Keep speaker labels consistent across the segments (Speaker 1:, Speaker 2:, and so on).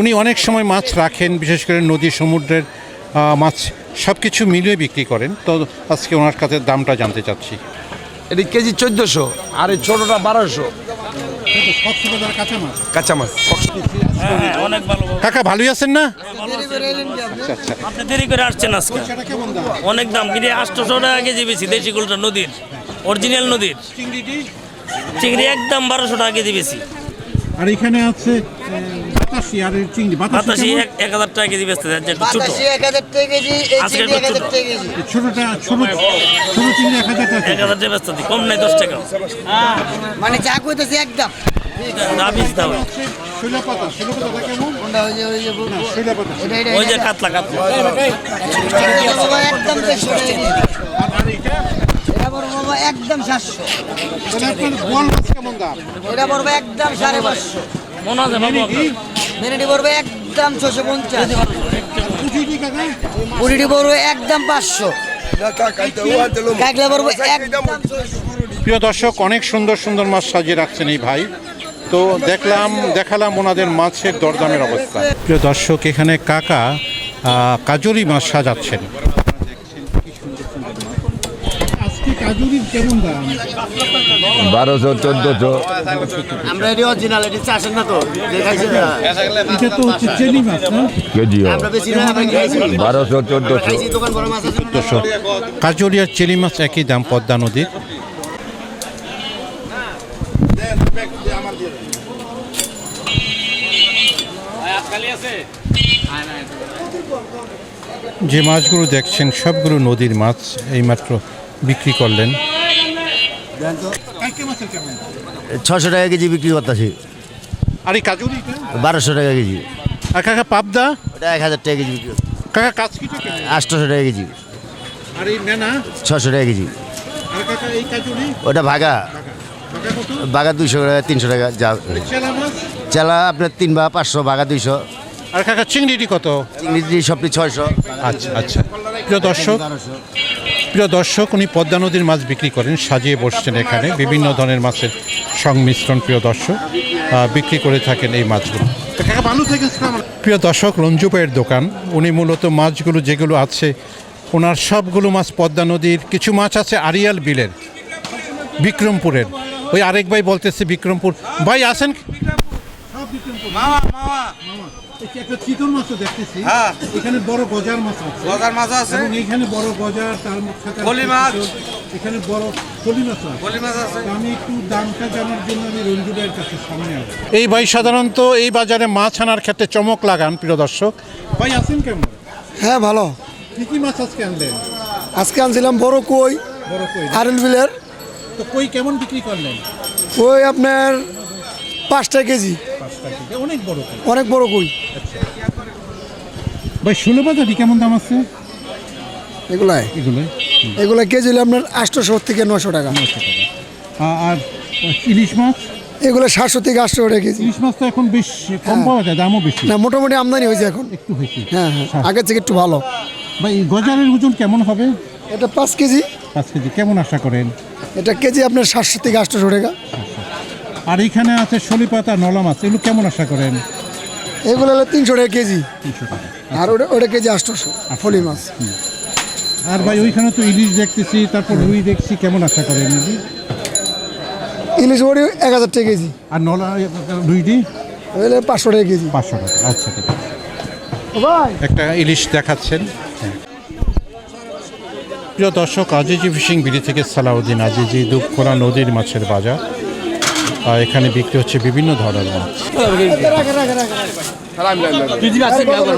Speaker 1: উনি অনেক সময় মাছ রাখেন বিশেষ করে নদী সমুদ্রের মাছ সব কিছু মিলিয়ে বিক্রি করেন। তো আজকে ওনার কাছে দামটা জানতে চাচ্ছি।
Speaker 2: এটি কেজি চোদ্দোশো আর এই ছোটোটা বারোশো। কাঁচা মাছ
Speaker 3: হ্যাঁ অনেক ভালো।
Speaker 1: কাকা ভালোই আছেন না?
Speaker 3: আপনি দেরি করে আসছেন আজকে। অনেক দাম কিন্তু আটশোশো টাকা কেজি বেশি দেশি গুলটা নদীর অরিজিনাল নদীর। চিংড়ি একদম বারোশো টাকা কেজি বেশি।
Speaker 1: আর এখানে আছে বাতাসি আর চিংড়ি
Speaker 3: বাতাসি এক এক হাজার টাকা কেজি বেচতে যাচ্ছে একটু ছোট।
Speaker 4: বাতাসি এক হাজার টাকা কেজি এই
Speaker 3: আজকে
Speaker 4: চিংড়ি এক
Speaker 3: একটু
Speaker 4: হাজার
Speaker 3: ছোট।
Speaker 4: টাকা কেজি।
Speaker 1: ছোটটা ছোট ছোট চিংড়ি এক হাজার টাকা
Speaker 3: এক হাজার টাকা বেচতে কম নাই দশ টাকা।
Speaker 4: মানে যা কইতেছে একদম। ওই যে
Speaker 3: কাতলা কাতলা।
Speaker 4: একদম একদম সাতশো। এটা পড়বে একদম সাড়ে পাঁচশো।
Speaker 3: মনে আছে
Speaker 4: পড়বে একদম ছশো পঞ্চাশ। পড়বে একদম পাঁচশো।
Speaker 1: প্রিয় দর্শক, অনেক সুন্দর সুন্দর মাছ সাজিয়ে রাখছেন এই ভাই। তো দেখলাম, দেখালাম ওনাদের মাছের দরদামের অবস্থা। প্রিয় দর্শক, এখানে কাকা কাজুরি মাছ সাজাচ্ছেন আজকে কাজুরির কেমন দাম
Speaker 2: বারোশো চোদ্দোশো।
Speaker 4: আমরা এটি অরিজিনাল এটি চাষের না তো। দেখাইছে না।
Speaker 1: এটা তো হচ্ছে চেনি মাছ না?
Speaker 2: কেজিও
Speaker 4: আমরা বেশি না আমরা খাইছি
Speaker 2: বারোশো চোদ্দোশো।
Speaker 4: খাইছি দোকান বড় মাছ আছে
Speaker 1: দর্শক কাজুরি আর চেলি মাছ একই দাম পদ্মা নদীর যে মাছগুলো দেখছেন সবগুলো নদীর মাছ এইমাত্র বিক্রি করলেন।
Speaker 5: ছশো টাকা কেজি বিক্রি করতেছি।
Speaker 1: আর এই
Speaker 5: বারোশো টাকা কেজি।
Speaker 1: আর কাকা পাবদা?
Speaker 5: ওটা এক হাজার টাকা কেজি বিক্রি
Speaker 1: কাকা কাজকিটা কেমন
Speaker 5: আটশোশো টাকা কেজি।
Speaker 1: আর এই নেনা?
Speaker 5: ছশো টাকা কেজি।
Speaker 1: আর কাকা এই কাজুরি
Speaker 5: ওটা ভাগা। বাগা দুইশো টাকা তিনশো টাকা যা
Speaker 1: চেলা
Speaker 5: আপনার তিন বা পাঁচশো বাগা দুইশো।
Speaker 1: আর কাকা চিংড়িটি কত?
Speaker 5: চিংড়ি সবটি ছয়শো।
Speaker 1: আচ্ছা আচ্ছা। প্রিয় দর্শক প্রিয় দর্শক উনি পদ্মা নদীর মাছ বিক্রি করেন সাজিয়ে বসছেন এখানে। বিভিন্ন ধরনের মাছের সংমিশ্রণ প্রিয় দর্শক বিক্রি করে থাকেন এই মাছগুলো। প্রিয় দর্শক রঞ্জুপাইয়ের দোকান। উনি মূলত মাছগুলো যেগুলো আছে ওনার সবগুলো মাছ পদ্মা নদীর। কিছু মাছ আছে আরিয়াল বিলের বিক্রমপুরের। ওই আরেক ভাই বলতেছে বিক্রমপুর। ভাই আসেন একটা চিতল মাছও দেখতেছি।
Speaker 2: হ্যাঁ।
Speaker 1: এখানে বড় গজার মাছ আছে।
Speaker 2: গজার মাছ আছে?
Speaker 1: এখানে বড় গজার তার সাথে
Speaker 2: মাছ।
Speaker 1: এখানে বড় ফলি মাছ আছে।
Speaker 2: পলি মাছ আছে?
Speaker 1: আমি একটু দামটা জানার জন্য আমি রঞ্জু ভাইয়ের কাছে সামনে আসব এই ভাই সাধারণত এই বাজারে মাছ আনার ক্ষেত্রে চমক লাগান প্রিয় দর্শক। ভাই আছেন কেমন?
Speaker 6: হ্যাঁ ভালো।
Speaker 1: কি কি মাছ আজকে আনলেন?
Speaker 6: আজকে আনছিলাম বড় কই
Speaker 1: বড় কই?
Speaker 6: বিলের
Speaker 1: তো কই কেমন বিক্রি করলেন?
Speaker 6: কই আপনার পাঁচটা কেজি।
Speaker 1: অনেক বড় কই?
Speaker 6: অনেক বড় কই?
Speaker 1: ভাই ষোলো বাজারই কেমন দাম আছে?
Speaker 6: এগুলাই?
Speaker 1: এগুলো
Speaker 6: এগুলা কেজি হলে আপনার আটশোশো থেকে নশো টাকা।
Speaker 1: আ- আর ইলিশ মাছ?
Speaker 6: এগুলো সাতশো থেকে আটশো টাকা কেজি।
Speaker 1: ইলিশ মাছ তো এখন বেশ কম পাওয়া যায় দামও বেশি।
Speaker 6: না মোটামুটি আমদানি হয়েছে এখন।
Speaker 1: একটু বেশি।
Speaker 6: হ্যাঁ হ্যাঁ আগের থেকে একটু ভালো।
Speaker 1: ভাই গজারের ওজন কেমন হবে?
Speaker 6: এটা পাঁচ কেজি।
Speaker 1: পাঁচ কেজি কেমন আশা করেন?
Speaker 6: এটা কেজি আপনার সাতশো থেকে আটশোশো টাকা।
Speaker 1: আর এখানে আছে শলি পাতা নলা মাছ এগুলো কেমন আশা করেন?
Speaker 6: এগুলো হলো তিনশো টাকা কেজি। আর ওটা ওটা কেজি আটশোশো ফলি মাছ।
Speaker 1: আর ভাই ওইখানে তো ইলিশ দেখতেছি তারপর রুই দেখছি কেমন আশা করেন ইলিশ?
Speaker 6: বড়ি এক হাজার টাকা কেজি।
Speaker 1: আর নলা রুইটি
Speaker 6: ওইলে পাঁচশো টাকা কেজি।
Speaker 1: পাঁচশো টাকা আচ্ছা ঠিক আছে।
Speaker 6: ও ভাই।
Speaker 1: একটা ইলিশ দেখাচ্ছেন। প্রিয় দর্শক আজিজি ফিশিং বিড়ি থেকে সালাউদ্দিন আজিজি দুপখোলা নদীর মাছের বাজার। এখানে বিক্রি হচ্ছে বিভিন্ন ধরনের মাছ।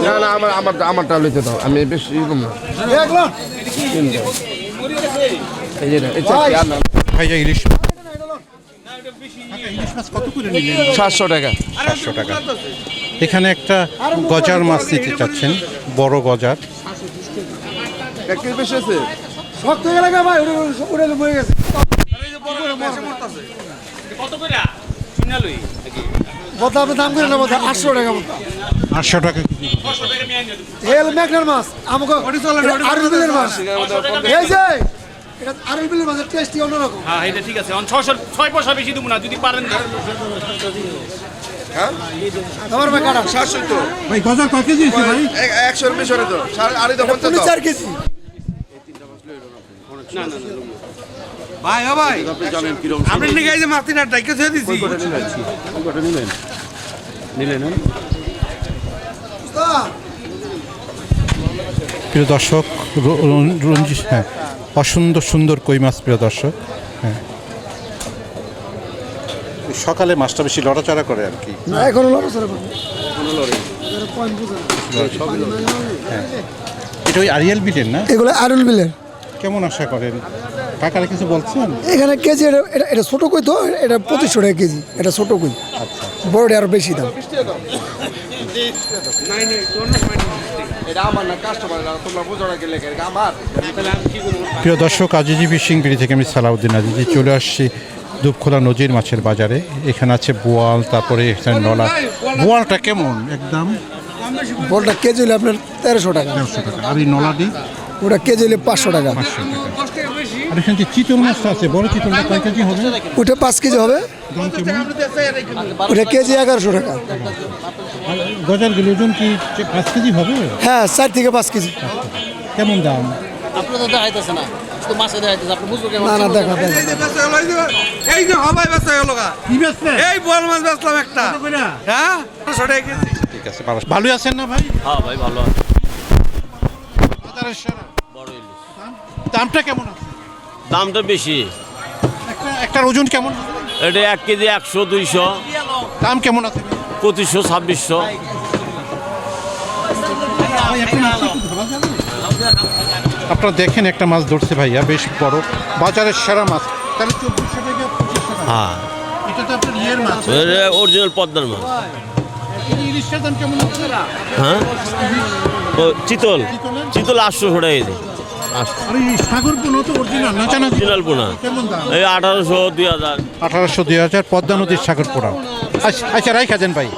Speaker 2: না না আমার আমার আমারটা লইতে দাও। আমি বেশি আর।
Speaker 1: ভাইয়া ইলিশ
Speaker 2: সাতশো টাকা।
Speaker 1: সাতশো টাকা। এখানে একটা গজার মাছ নিতে চাচ্ছেন বড় গজার।
Speaker 6: শক্ত গেলে ভাই ওটা ওটা বয়ে গেছে।
Speaker 3: কত করে? শুনালুই
Speaker 6: বতা আপনি দাম করে না বতা আটশো টাকা বতা
Speaker 1: আটশো টাকা
Speaker 6: এল ম্যাগনার মাছ আমাকে আরএল বিলের মাছ। এই যে এটা বিলের মাছের টেস্টই অন্যরকম।
Speaker 3: হ্যাঁ এটা ঠিক আছে। ছশো ছয় পয়সা বেশি দেবো না যদি পারেন
Speaker 6: আমার ভাই কাটা।
Speaker 2: সাতশো তো।
Speaker 1: ভাই গজা কয় কেজি হয়েছে ভাই?
Speaker 2: একশো বেশি হলে তো সাড়ে আড়াই তো পঞ্চাশ
Speaker 6: তুমি চার কেজি
Speaker 7: ভাই ও ভাই আপনি নাকি এই যে মাতিনা ডাইকে ধুয়ে
Speaker 1: প্রিয় দর্শক রঞ্জিত হ্যাঁ অসুন্দর সুন্দর কই মাছ প্রিয় দর্শক হ্যাঁ। সকালে মাছটা বেশি লড়াচড়া করে আর কি।
Speaker 6: না এখনও লড়াচড়া করবে
Speaker 1: এটা ওই আরিয়াল বিলের না?
Speaker 6: এগুলো আরুল বিলের।
Speaker 1: কেমন আশা করেন? কাকারা কিছু বলছেন?
Speaker 6: এখানে কেজি এটা এটা- এটা ছোট কই তো? এটা পঁচিশশো টাকা কেজি এটা ছোট কই?
Speaker 1: আচ্ছা।
Speaker 6: বড়টা আরও বেশি দাম।
Speaker 1: প্রিয় দর্শক আজিজি ফিশিং বিড়ি থেকে আমি সালাউদ্দিন আজিজি চলে আসছি দুপখোলা নদীর মাছের বাজারে। এখানে আছে বোয়াল তারপরে এখানে নলা। বোয়ালটা কেমন একদম?
Speaker 6: বলটা কেজি হলে আপনার তেরোশো টাকা।
Speaker 1: দেড়শো টাকা। আর এই নলাটি?
Speaker 6: ওটা কেজি হলে পাঁচশো টাকা।
Speaker 1: পাঁচশো টাকা। আর এখানে যে চিতল মাছটা আছে বড় চিতলটা কয় কেজি হবে?
Speaker 6: ওটা পাঁচ কেজি হবে। ওটা কেজি এগারোশো টাকা।
Speaker 1: গজারগুলো ওজন কি পাঁচ কেজি হবে?
Speaker 6: হ্যাঁ চার থেকে পাঁচ কেজি।
Speaker 1: কেমন দাম?
Speaker 4: আপনার তো দেখাইতেছে না মাছে
Speaker 7: মাছ হ্যাঁ
Speaker 1: আছে ভালোই আছেন না ভাই?
Speaker 3: হ্যাঁ ভাই ভালো।
Speaker 1: দাম- দামটা কেমন আছে?
Speaker 3: দামটা বেশি।
Speaker 1: একটা একটার ওজন কেমন?
Speaker 3: এটা এক কেজি একশো দুইশো।
Speaker 1: দাম কেমন আছে?
Speaker 3: পঁচিশশো ছাব্বিশশো?
Speaker 1: আপনারা দেখেন একটা মাছ ধরছে ভাইয়া বেশ বড়। বাজারের সেরা মাছ। তাহলে চব্বিশশো টাকা।
Speaker 3: হ্যাঁ।
Speaker 1: এটা তো আপনার ইয়ের মাছ।
Speaker 3: অরিজিনাল পদ্মার মাছ। হ্যাঁ? চিতল। চিতল আটশো টাকা কেজি
Speaker 1: আর এই সাগর তো অরিজিনাল না
Speaker 3: পোনা?
Speaker 1: কেমন
Speaker 3: এই আঠারোশো দুই হাজার।
Speaker 1: আঠারোশো দুই হাজার পদ্মা নদীর সাগর পোড়া আচ্ছা আচ্ছা রাই খাজেন ভাই।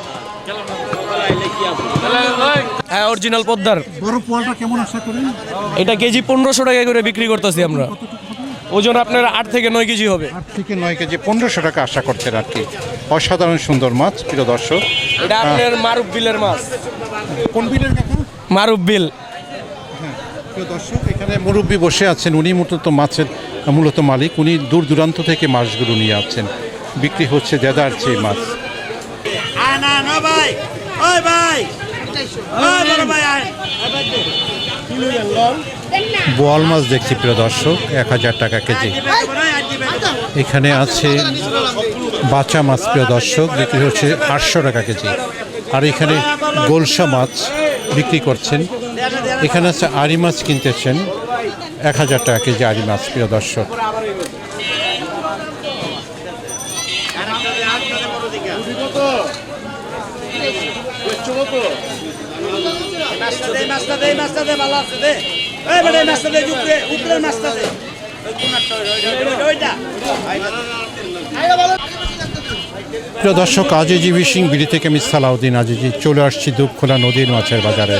Speaker 8: হ্যাঁ অরিজিনাল পদ্মার।
Speaker 1: বড় পোয়ালটা কেমন আশা করেন?
Speaker 8: এটা কেজি পনেরোশো টাকা করে বিক্রি করতেছি আমরা। ওজন আপনার আট থেকে নয় কেজি হবে।
Speaker 1: আট থেকে নয় কেজি পনেরোশো টাকা আশা করছেন আর কি। অসাধারণ সুন্দর মাছ প্রিয় দর্শক।
Speaker 8: এটা আপনার মারুফ বিলের মাছ।
Speaker 1: কোন বিলের
Speaker 8: মারুফ বিল
Speaker 1: প্রিয় দর্শক এখানে মুরব্বী বসে আছেন। উনি মূলত মাছের মূলত মালিক। উনি দূর দূরান্ত থেকে মাছগুলো নিয়ে আছেন বিক্রি হচ্ছে দেদার চেয়ে মাছ। বোয়াল মাছ দেখছি প্রিয় দর্শক এক হাজার টাকা কেজি। এখানে আছে বাচা মাছ প্রিয় দর্শক বিক্রি হচ্ছে আটশো টাকা কেজি। আর এখানে গোলসা মাছ বিক্রি করছেন। এখানে আছে আড়ি মাছ কিনতেছেন। এক হাজার টাকা কেজি আড়ি মাছ, প্রিয় দর্শক। প্রিয় দর্শক, আজিজি ফিশিং বিড়ি থেকে আমি সালাউদ্দিন আজিজি, চলে আসছি দুপখোলা নদীর মাছের বাজারে।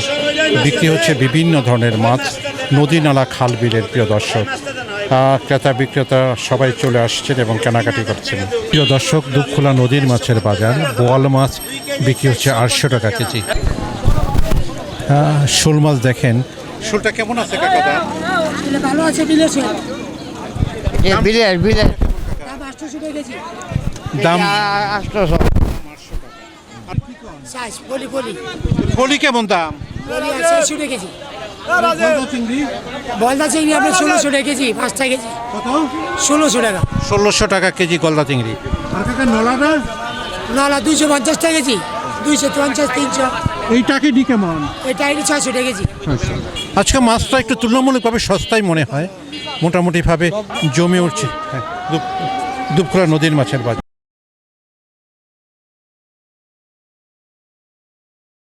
Speaker 1: বিক্রি হচ্ছে বিভিন্ন ধরনের মাছ নদী নালা খাল বিলের প্রিয় দর্শক। ক্রেতা বিক্রেতা সবাই চলে আসছেন এবং কেনাকাটি করছেন। প্রিয় দর্শক দুপখোলা নদীর মাছের বাজার বোয়াল মাছ বিক্রি হচ্ছে আটশো টাকা কেজি। শোল মাছ দেখেন। শোলটা কেমন আছে কাকা?
Speaker 9: ভালো আছে
Speaker 5: বিলের বিলের
Speaker 9: দাম আটশোশো টাকা সাইজ বলি বলি
Speaker 1: বলি কেমন দাম?
Speaker 9: ছয়শো কেজি চিংড়ি। আপনার ষোলোশো টাকা কেজি পাঁচটা কেজি।
Speaker 1: কত?
Speaker 9: ষোলোশো টাকা।
Speaker 1: ষোলোশো টাকা কেজি গলদা চিংড়ি। আর কাকা নলাটা?
Speaker 9: নালা দুইশো পঞ্চাশ টাকা কেজি। দুইশো পঞ্চাশ তিনশো।
Speaker 1: এইটাকে ডি কেমন?
Speaker 9: এটা এটা ছয়শো টাকা কেজি।
Speaker 1: আজকে মাছটা একটু তুলনামূলকভাবে সস্তাই মনে হয়। মোটামুটিভাবে জমে উঠছে। হ্যাঁ দুপ- দুপখোলা নদীর মাছের বাজার।